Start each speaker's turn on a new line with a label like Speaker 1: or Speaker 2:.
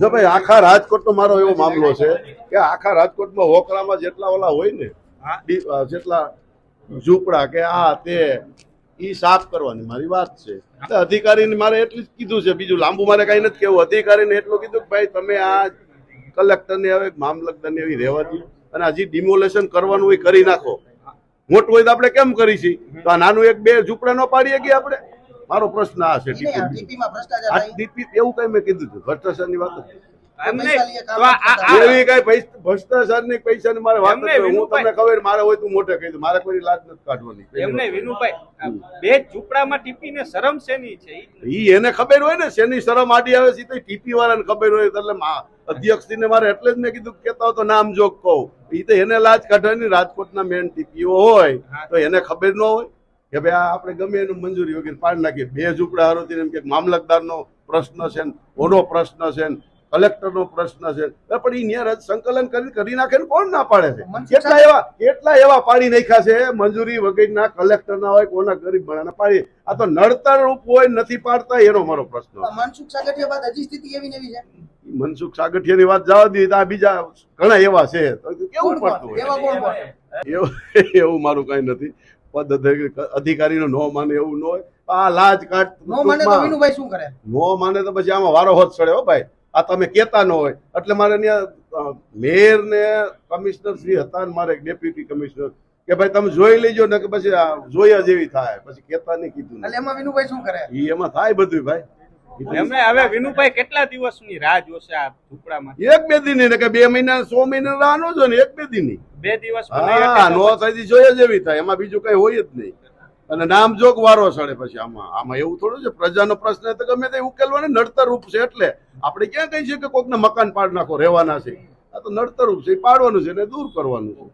Speaker 1: જો ભાઈ આખા રાજકોટનો મારો એવો મામલો છે કે આખા રાજકોટમાં હોકરામાં જેટલા ઓલા હોય ને જેટલા ઝૂંપડા કે આ તે ઈ સાફ કરવાની મારી વાત છે. અધિકારીને મારે એટલું જ કીધું છે બીજું લાંબુ મારે કઈ નથી કેવું અધિકારીને એટલું કીધું કે ભાઈ તમે આ કલેક્ટરને હવે મામલતદારને એવી રહેવા દો અને હજી ડિમોલેશન કરવાનું હોય કરી નાખો. મોટું હોય તો આપણે કેમ કરીશી? તો આ નાનું એક બે ઝૂંપડા ન પાડીએ કે આપણે? મારો પ્રશ્ન આ છે
Speaker 2: ભ્રષ્ટાચાર.
Speaker 1: ડીપી એવું કઈ મેં કીધું હતું ભ્રષ્ટાચારની વાત
Speaker 2: પૈસા
Speaker 1: ભ્રષ્ટાચારની મારે વાત
Speaker 3: એમને
Speaker 1: નથી કરવી. હું તમને ખબર મારે હોય તું મોઢે કહી દઉં. મારે કોઈ લાજ નથી કાઢવાની.
Speaker 3: એમને વિનુભાઈ. બે ઝૂંપડામાં ટીપીને શરમ શેની છે? ઈ
Speaker 1: એને ખબર હોય ને શેની શરમ આડી આવે છે તો ટીપી વાળાને ખબર હોય. એટલે અધ્યક્ષ મારે એટલે જ મેં કીધું કે કેતા તો નામ જોગ કહું. ઈ તો એને લાજ કાઢવાની રાજકોટના મેન ટીપીઓ હોય તો એને ખબર ન હોય. કે ભાઈ આ આપણે ગમે એનું મંજૂરી વગેરે પાડી નાખીએ. બે ઝૂંપડા હારોથી એમ કે મામલતદારનો પ્રશ્ન છે ને ઓનો પ્રશ્ન છે ને કલેક્ટરનો પ્રશ્ન છે પણ એ ન્યા સંકલન કરી કરી નાખે ને કોણ ના પાડે છે? કેટલા એવા કેટલા એવા પાડી નાખ્યા છે? મંજૂરી વગેરેના કલેક્ટરના હોય કોના ગરીબ ભણાના પાડી. આ તો નડતર રૂપ હોય નથી પાડતા એનો મારો પ્રશ્ન
Speaker 2: મનસુખ સાગઠિયા બાદ હજી સ્થિતિ એવી નવી છે?
Speaker 1: મનસુખ સાગઠિયાની વાત જવા દીધી તો આ બીજા ઘણા એવા છે. કેવું પડતું હોય.
Speaker 2: એવા?
Speaker 1: એવું મારું કઈ નથી. અધિકારી- અધિકારીનો નો માને એવું ન હોય. આ લાજ કાઢ
Speaker 2: નો માને તો વિનુભાઈ શું કરે?
Speaker 1: નો માને તો પછી આમાં વારો હોત ચડે હો ભાઈ. આ તમે કેતા ન હોય. એટલે મારે ત્યાં મેયર ને કમિશનર શ્રી હતા ને મારે ડેપ્યુટી કમિશનર. કે ભાઈ તમે જોઈ લેજો ને કે પછી આ જોયા જેવી થાય. પછી કેતા નહીં કીધું
Speaker 2: એટલે એમાં વિનુભાઈ શું કરે?
Speaker 1: એ એમાં થાય બધું ભાઈ.
Speaker 3: એમને હવે વિનુભાઈ કેટલા દિવસની રાહ જોશે આ ઝૂંપડામાં
Speaker 1: એક બે દિન કે બે મહિના સો મહિના રાહ જો ને એક બે દિન
Speaker 3: બે દિવસ
Speaker 1: હા નો થાય જોઈએ જેવી થાય એમાં બીજું કઈ હોય જ નહીં. અને નામ જોગ વારો સડે પછી આમાં. આમાં એવું થોડું છે પ્રજાનો પ્રશ્ન તો ગમે તે ઉકેલવાનો નડતર રૂપ છે એટલે. આપણે ક્યાં કહીએ છીએ કે કોકને મકાન પાડ નાખો રહેવાના છે. આ તો નડતર રૂપ છે એ પાડવાનું છે ને દૂર કરવાનું છે.